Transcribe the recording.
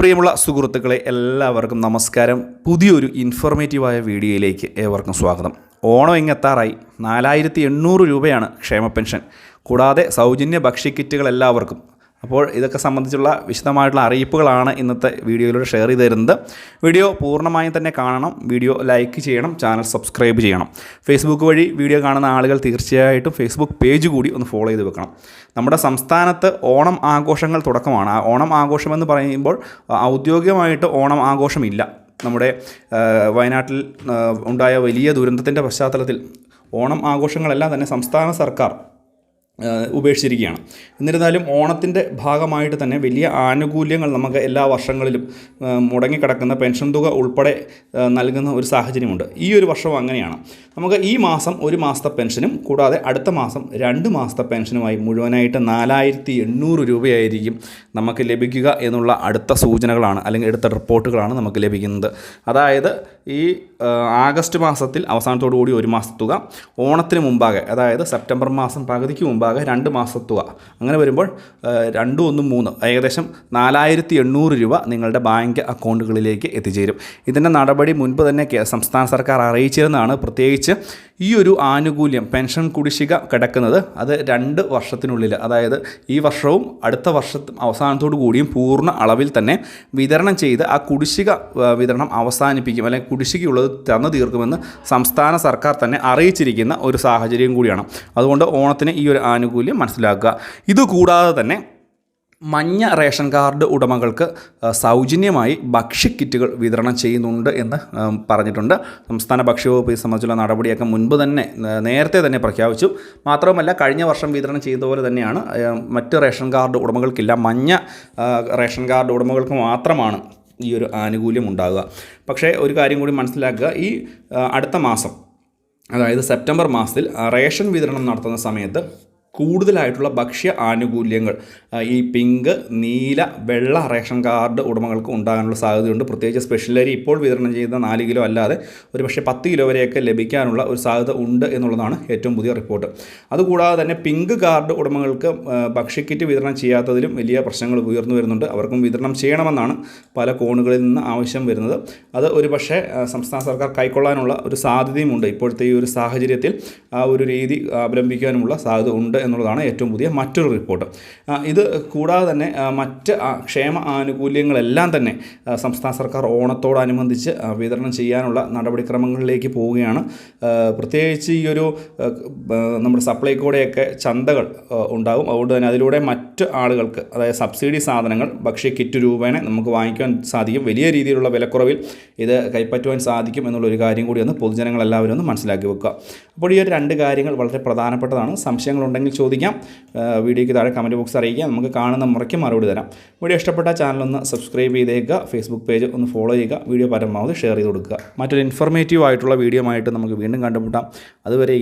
പ്രിയമുള്ള സുഹൃത്തുക്കളെ എല്ലാവർക്കും നമസ്കാരം. പുതിയൊരു ഇൻഫോർമേറ്റീവായ വീഡിയോയിലേക്ക് ഏവർക്കും സ്വാഗതം. ഓണം ഇങ്ങെത്താറായി. നാലായിരത്തി എണ്ണൂറ് രൂപയാണ് ക്ഷേമ പെൻഷൻ. കൂടാതെ സൗജന്യ ഭക്ഷ്യക്കിറ്റുകൾ എല്ലാവർക്കും. അപ്പോൾ ഇതൊക്കെ സംബന്ധിച്ചുള്ള വിശദമായിട്ടുള്ള അറിയിപ്പുകളാണ് ഇന്നത്തെ വീഡിയോയിലൂടെ ഷെയർ ചെയ്ത് തരുന്നത്. വീഡിയോ പൂർണമായും തന്നെ കാണണം. വീഡിയോ ലൈക്ക് ചെയ്യണം. ചാനൽ സബ്സ്ക്രൈബ് ചെയ്യണം. ഫേസ്ബുക്ക് വഴി വീഡിയോ കാണുന്ന ആളുകൾ തീർച്ചയായിട്ടും ഫേസ്ബുക്ക് പേജ് കൂടി ഒന്ന് ഫോളോ ചെയ്ത് വെക്കണം. നമ്മുടെ സംസ്ഥാനത്ത് ഓണം ആഘോഷങ്ങൾ തുടക്കമാണ്. ആ ഓണം ആഘോഷമെന്ന് പറയുമ്പോൾ ഔദ്യോഗികമായിട്ട് ഓണം ആഘോഷമില്ല. നമ്മുടെ വയനാട്ടിൽ ഉണ്ടായ വലിയ ദുരന്തത്തിന്റെ പശ്ചാത്തലത്തിൽ ഓണം ആഘോഷങ്ങളെല്ലാം തന്നെ സംസ്ഥാന സർക്കാർ ഉപേക്ഷിച്ചിരിക്കുകയാണ്. എന്നിരുന്നാലും ഓണത്തിന്റെ ഭാഗമായിട്ട് തന്നെ വലിയ ആനുകൂല്യങ്ങൾ നമുക്ക് എല്ലാ വർഷങ്ങളിലും മുടങ്ങിക്കിടക്കുന്ന പെൻഷൻ തുക ഉൾപ്പെടെ നൽകുന്ന ഒരു സാഹചര്യമുണ്ട്. ഈ ഒരു വർഷം അങ്ങനെയാണ്. നമുക്ക് ഈ മാസം ഒരു മാസത്തെ പെൻഷനും കൂടാതെ അടുത്ത മാസം രണ്ട് മാസത്തെ പെൻഷനുമായി മുഴുവനായിട്ട് നാലായിരത്തി എണ്ണൂറ് രൂപയായിരിക്കും നമുക്ക് ലഭിക്കുക എന്നുള്ള അടുത്ത സൂചനകളാണ് അല്ലെങ്കിൽ അടുത്ത റിപ്പോർട്ടുകളാണ് നമുക്ക് ലഭിക്കുന്നത്. അതായത് ഈ ആഗസ്റ്റ് മാസത്തിൽ അവസാനത്തോടു കൂടി ഒരു മാസത്തെ തുക ഓണത്തിന് മുമ്പാകെ അതായത് സെപ്റ്റംബർ മാസം പകുതിക്ക് മുമ്പാകെ രണ്ട് മാസത്തുക. തുക അങ്ങനെ വരുമ്പോൾ രണ്ടും ഒന്നും മൂന്ന് ഏകദേശം നാലായിരത്തി എണ്ണൂറ് രൂപ നിങ്ങളുടെ ബാങ്ക് അക്കൗണ്ടുകളിലേക്ക് എത്തിച്ചേരും. ഇതിന്റെ നടപടി മുൻപ് തന്നെ സംസ്ഥാന സർക്കാർ അറിയിച്ചിരുന്നതാണ്. പ്രത്യേകിച്ച് ഈ ഒരു ആനുകൂല്യം പെൻഷൻ കുടിശ്ശിക കിടക്കുന്നത് അത് രണ്ട് വർഷത്തിനുള്ളിൽ അതായത് ഈ വർഷവും അടുത്ത വർഷത്തും അവസാനത്തോടു കൂടിയും പൂർണ അളവിൽ തന്നെ വിതരണം ചെയ്ത് ആ കുടിശ്ശിക വിതരണം അവസാനിപ്പിക്കും. അല്ലെങ്കിൽ കുടിശ്ശികയുള്ളത് തന്നു തീർക്കുമെന്ന് സംസ്ഥാന സർക്കാർ തന്നെ അറിയിച്ചിരിക്കുന്ന ഒരു സാഹചര്യം കൂടിയാണ്. അതുകൊണ്ട് ഓണത്തിന് ഈ ഒരു ആനുകൂല്യം മനസ്സിലാക്കുക. ഇതുകൂടാതെ തന്നെ മഞ്ഞ റേഷൻ കാർഡ് ഉടമകൾക്ക് സൗജന്യമായി ഭക്ഷ്യക്കിറ്റുകൾ വിതരണം ചെയ്യുന്നുണ്ട് എന്ന് പറഞ്ഞിട്ടുണ്ട്. സംസ്ഥാന ഭക്ഷ്യവകുപ്പ് ഇത് സംബന്ധിച്ചുള്ള നടപടിയൊക്കെ മുൻപ് തന്നെ നേരത്തെ തന്നെ പ്രഖ്യാപിച്ചു. മാത്രവുമല്ല കഴിഞ്ഞ വർഷം വിതരണം ചെയ്ത പോലെ തന്നെയാണ് മറ്റ് റേഷൻ കാർഡ് ഉടമകൾക്കില്ല മഞ്ഞ റേഷൻ കാർഡ് ഉടമകൾക്ക് മാത്രമാണ് ഈ ഒരു ആനുകൂല്യം ഉണ്ടാകുക പക്ഷേ ഒരു കാര്യം കൂടി മനസ്സിലാക്കുക. ഈ അടുത്ത മാസം അതായത് സെപ്റ്റംബർ മാസത്തിൽ റേഷൻ വിതരണം നടത്തുന്ന സമയത്ത് കൂടുതലായിട്ടുള്ള ഭക്ഷ്യ ആനുകൂല്യങ്ങൾ ഈ പിങ്ക് നീല വെള്ള റേഷൻ കാർഡ് ഉടമകൾക്ക് ഉണ്ടാകാനുള്ള സാധ്യതയുണ്ട്. പ്രത്യേകിച്ച് സ്പെഷ്യൽ അരി ഇപ്പോൾ വിതരണം ചെയ്യുന്ന നാല് കിലോ അല്ലാതെ ഒരു പക്ഷേ പത്ത് കിലോ വരെയൊക്കെ ലഭിക്കാനുള്ള ഒരു സാധ്യത ഉണ്ട് എന്നുള്ളതാണ് ഏറ്റവും പുതിയ റിപ്പോർട്ട്. അതുകൂടാതെ തന്നെ പിങ്ക് കാർഡ് ഉടമകൾക്ക് ഭക്ഷ്യക്കിറ്റ് വിതരണം ചെയ്യാത്തതിലും വലിയ പ്രശ്നങ്ങൾ ഉയർന്നു വരുന്നുണ്ട്. അവർക്കും വിതരണം ചെയ്യണമെന്നാണ് പല കോണുകളിൽ നിന്ന് ആവശ്യം വരുന്നത്. അത് ഒരു പക്ഷേ സംസ്ഥാന സർക്കാർ കൈക്കൊള്ളാനുള്ള ഒരു സാധ്യതയുമുണ്ട്. ഇപ്പോഴത്തെ ഈ ഒരു സാഹചര്യത്തിൽ ആ ഒരു രീതി അവലംബിക്കാനുമുള്ള സാധ്യത ഉണ്ട് എന്നുള്ളതാണ് ഏറ്റവും പുതിയ മറ്റൊരു റിപ്പോർട്ട്. ഇത് കൂടാതെ തന്നെ മറ്റ് ക്ഷേമ ആനുകൂല്യങ്ങളെല്ലാം തന്നെ സംസ്ഥാന സർക്കാർ ഓണത്തോടനുബന്ധിച്ച് വിതരണം ചെയ്യാനുള്ള നടപടിക്രമങ്ങളിലേക്ക് പോവുകയാണ്. പ്രത്യേകിച്ച് ഈ ഒരു നമ്മുടെ സപ്ലൈ സപ്ലൈകോടെയൊക്കെ ചന്തകൾ ഉണ്ടാകും. അതുകൊണ്ട് തന്നെ അതിലൂടെ മറ്റ് ആളുകൾക്ക് അതായത് സബ്സിഡി സാധനങ്ങൾ ഭക്ഷ്യ കിറ്റ് രൂപേണ നമുക്ക് വാങ്ങിക്കാൻ സാധിക്കും. വലിയ രീതിയിലുള്ള വിലക്കുറവിൽ ഇത് കൈപ്പറ്റുവാൻ സാധിക്കും എന്നുള്ളൊരു കാര്യം കൂടി ഒന്ന് പൊതുജനങ്ങളെല്ലാവരും ഒന്ന് മനസ്സിലാക്കി വെക്കുക. അപ്പോൾ ഈ ഒരു രണ്ട് കാര്യങ്ങൾ വളരെ പ്രധാനപ്പെട്ടതാണ്. സംശയങ്ങളുണ്ടെങ്കിൽ ചോദിക്കാം. വീഡിയോയ്ക്ക് താഴെ കമന്റ് ബോക്സ് അറിയിക്കുക. നമുക്ക് കാണുന്ന മുറയ്ക്ക് മറുപടി തരാം. വീഡിയോ ഇഷ്ടപ്പെട്ട ചാനലൊന്ന് സബ്സ്ക്രൈബ് ചെയ്തേക്കുക. ഫേസ്ബുക്ക് പേജ് ഒന്ന് ഫോളോ ചെയ്യുക. വീഡിയോ പരമാവധി ഷെയർ ചെയ്ത് കൊടുക്കുക. മറ്റൊരു ഇൻഫർമേറ്റീവ് ആയിട്ടുള്ള വീഡിയോ ആയിട്ട് നമുക്ക് വീണ്ടും കണ്ടുമുട്ടാം. അതുവരെ